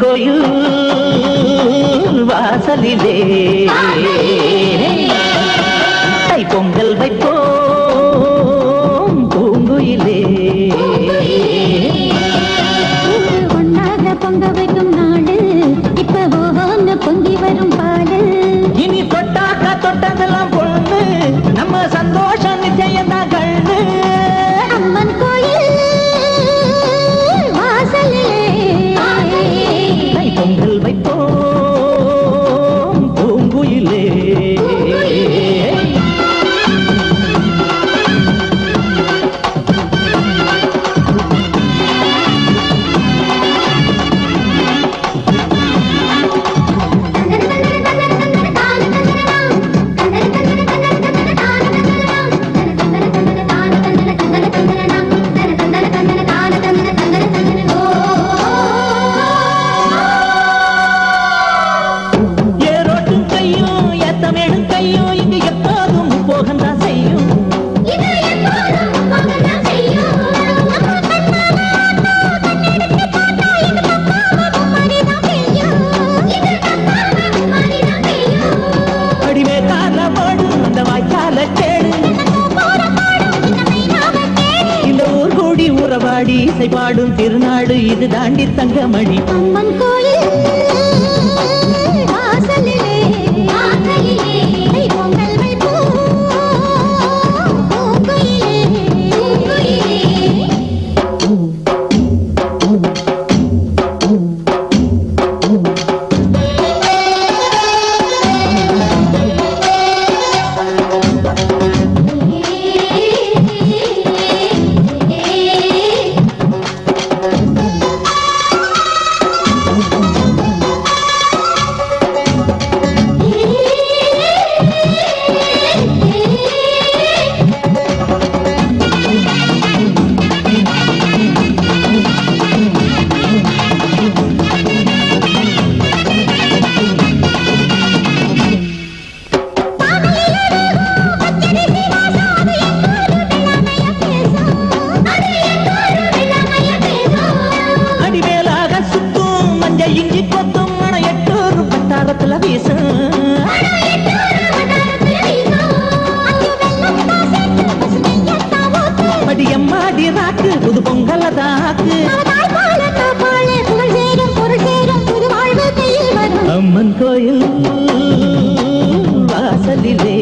ಕೊಯ್ಯು ವಾಸಲಿದೆ ಕೈ ಪೊಂಗಲ್ ಬೈಪೋ பாடி இசை பாடும் திருநாடு இது தாண்டி தங்கமணி. அம்மன் கோயில் இஞ்சி கொத்தும் மன எட்டூர் பட்டாரத்துல வீசும். படியம்மாடி ராக்கு புது பொங்கல தாக்கு. அம்மன் கோயில் வாசலிலே.